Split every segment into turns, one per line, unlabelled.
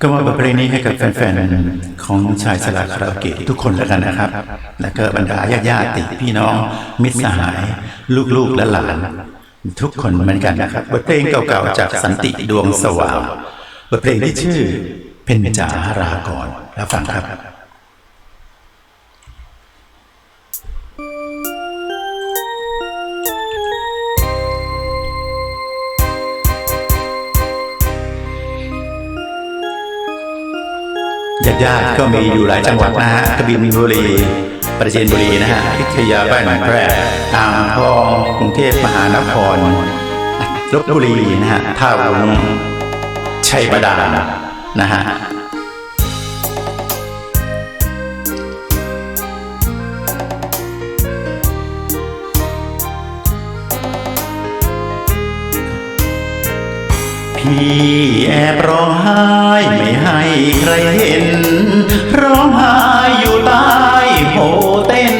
ก็มอบทเพลงนี้ให้กับแฟนๆ ของชายสลาคาราโอเกะทุกคนแล้วกันนะครับ และก็บรรดาญาติพี่น้อง มิตรสหาย ลูกๆและหลานทุกคนเหมือนกันนะครับบทเพลงเก่าๆ จากสันติดวงสว่างบทเพลงที่ชื่อ เพนจารากรแล้วฟังครับ ญาติญาติก็มีอยู่หลายจังหวัดนะฮะกระบี่บุรี ประจีนบุรีนะฮะพิทยาบ้านแพร่อ่างทองกรุงเทพมหานครลบบุรีนะฮะท่าวุงชัยบาดาลนะฮะ พี่แอบร้องไห้ไม่ให้ใครเห็น ร้องไห้อยู่ใต้โหเต้น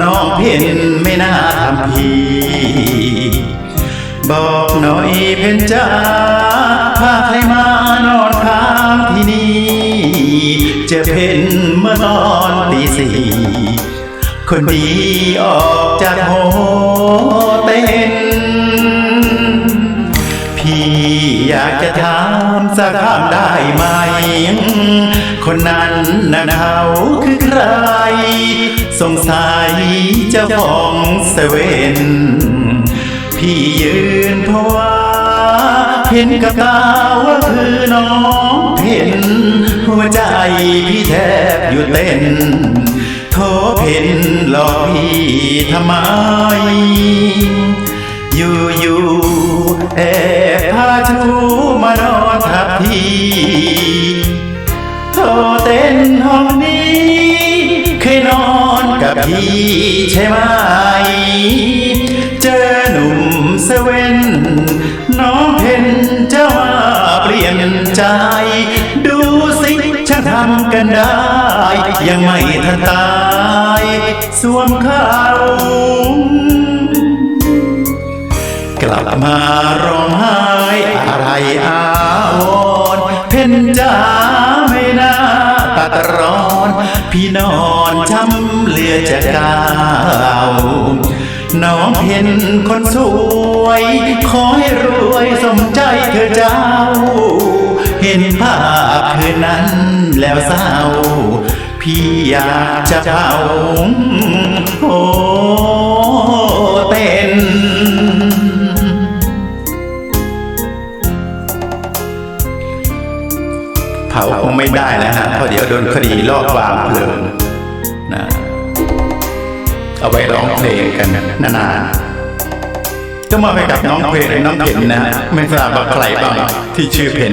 น้องเพ่นไม่น่าทำพี่บอกหน่อยเพ่นจ้าพาใครมานอนค้างที่นี่ จะเพ่นเมื่อตอนตีสี่คนดีออกจากโหเต้น อยากจะถามสักคำได้ไหม คนนั้นน่ะเขาคือใคร สงสัยเจ้าของเซเว่นพี่ยืนเพราะว่า เห็นกับตาว่าคือน้องเห็นหัวใจพี่แทบหยุดเต้นโทเห็นหลอกพี่ทำไม อยู่อยู่ แอบพาชูมานอนทับทีโทรเต้นห้องนี้เคยนอนกับพี่ใช่ไหม เจอหนุ่มเซเว่นน้องเพนจะว่าเปลี่ยนใจ ดูสิช่างทำกันได้ ยังไม่ทันตาย สวมเขา ลับมาร้องไห้อะไรอาวรเพ่นจ้าไม่น่าตัดร้อน พี่นอนช้ำเลือจะกล่าวน้องเห็นคนสวย ขอให้รวยสมใจเธอเจ้า เห็นภาพคืนนั้นแล้วเศร้า พี่อยากจะเผาโอ้ ผาคงไม่ได้แล้วฮะเพราะเดี๋ยวโดนคดีลอบวางเพลิงนะเอาไว้ร้องเพลงกันนานๆก็มาไปกับน้องเพลงน้องเพนนะฮะไม่ทราบว่าใครบ้างที่ชื่อเพน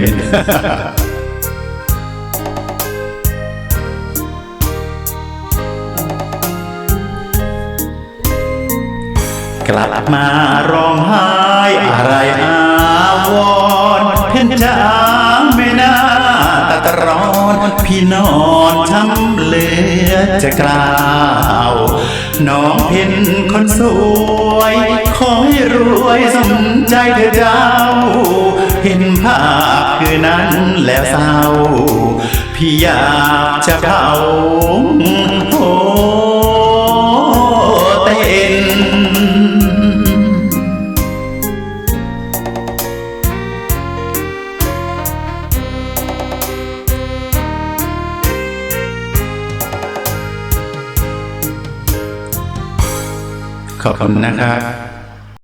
กลับมาร้องไห้อะไรอาวรณ์เพ่นจ้าไม่น่า ตัดร้อนพี่นอนช้ำเหลือจะกล่าวน้องเพ็นคนสวย ขอให้รวยสมใจเธอเจ้า เห็นภาพคือนั้นแล้วเศร้า พี่อยากจะเผา ขอบคุณนะครับ